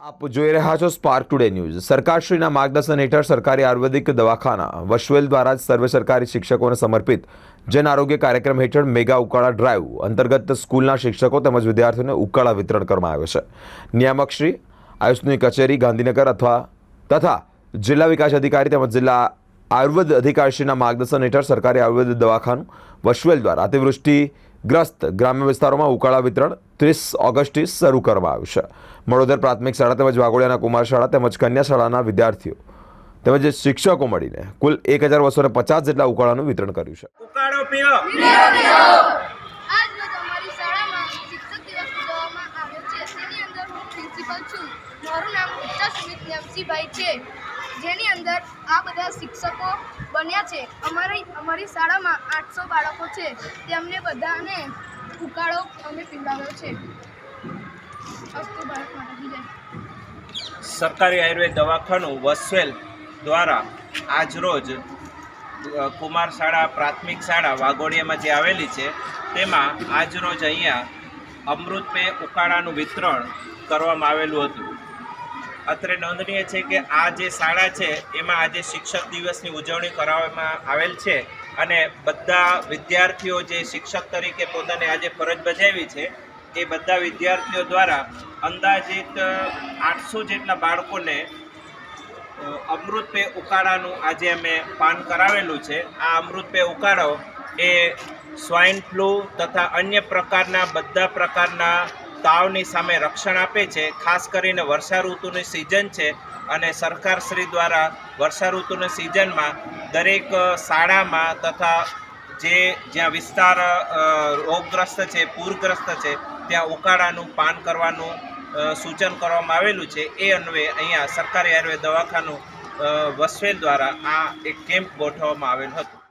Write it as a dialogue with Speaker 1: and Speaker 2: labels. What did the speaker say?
Speaker 1: આપ જોઈ રહ્યા છો સ્પાર્ક ટુડે ન્યૂઝ સરકારશ્રીના માર્ગદર્શન હેઠળ સરકારી આયુર્વેદિક દવાખાના, વશવેલ દ્વારા સર્વે સરકારી શિક્ષકોને સમર્પિત જન આરોગ્ય કાર્યક્રમ હેઠળ મેગા ઉકાળા ડ્રાઈવ અંતર્ગત સ્કૂલના શિક્ષકો તેમજ વિદ્યાર્થીઓને ઉકાળા વિતરણ કરવામાં આવ્યો છે. નિયામકશ્રી આયુષની કચેરી, ગાંધીનગર અથવા તથા જિલ્લા વિકાસ અધિકારી તેમજ જિલ્લા આયુર્વેદ અધિકારીશ્રીના માર્ગદર્શન હેઠળ સરકારી આયુર્વેદ દવાખાનું વશવેલ દ્વારા અતિવૃષ્ટિગ્રસ્ત ગ્રામ્ય વિસ્તારોમાં ઉકાળા વિતરણ ત્રીસ ઓગસ્ટથી શરૂ કરવામાં આવ્યું છે. મળોદર પ્રાથમિક શાળા તેમજ વાઘોડિયાના કુમાર શાળા તેમજ કન્યા શાળાના વિદ્યાર્થીઓ તેમજ શિક્ષકો મળીને કુલ એક હજાર બસો પચાસ જેટલા ઉકાળાનું વિતરણ કર્યું છે.
Speaker 2: ઉકાળો પીઓ.
Speaker 3: આજ રોજ અમારી શાળામાં શિક્ષક દિવસ ઉજવવામાં આવ્યો છે. તેની અંદર હું પ્રિન્સિપલ છું. મારું નામ ઉચ્ચા સુમિત નેમસીભાઈ છે. જેની અંદર આ બધા શિક્ષકો બન્યા છે. અમારી અમારી શાળામાં આઠસો બાળકો છે. તેમને બધાને ઉકાળો અમે પીવડાવ્યો છે.
Speaker 2: સરકારી આયુર્વેદ દવાખાનું વસવેલ દ્વારા આજરોજ કુમાર શાળા, પ્રાથમિક શાળા વાઘોડિયામાં જે આવેલી છે, તેમાં આજરોજ અહીંયા અમૃતપે ઉકાળાનું વિતરણ કરવામાં આવેલું હતું. અત્રે નોંધનીય છે કે આ જે શાળા છે, એમાં આજે શિક્ષક દિવસની ઉજવણી કરાવવામાં આવેલ છે અને બધા વિદ્યાર્થીઓ જે શિક્ષક તરીકે પોતાને આજે ફરજ બજાવી છે એ બધા વિદ્યાર્થીઓ દ્વારા અંદાજિત આઠસો જેટલા બાળકોને અમૃત પે ઉકાળાનું આજે અમે પાન કરાવેલું છે. આ અમૃતપે ઉકાળો એ સ્વાઇન ફ્લૂ તથા અન્ય પ્રકારના, બધા પ્રકારના તાવની સામે રક્ષણ આપે છે. ખાસ કરીને વર્ષા ઋતુની સિઝન છે અને સરકારશ્રી દ્વારા વર્ષા ઋતુની સિઝનમાં દરેક શાળામાં તથા જે જ્યાં વિસ્તાર રોગગ્રસ્ત છે, પૂરગ્રસ્ત છે, ત્યાં ઉકાળાનું પાન કરવાનું સૂચન કરવામાં આવેલું છે. એ અન્વયે અહીંયા સરકારી આયુર્વેદ દવાખાનું વસવેલ દ્વારા આ એક કેમ્પ ગોઠવવામાં આવેલ હતું.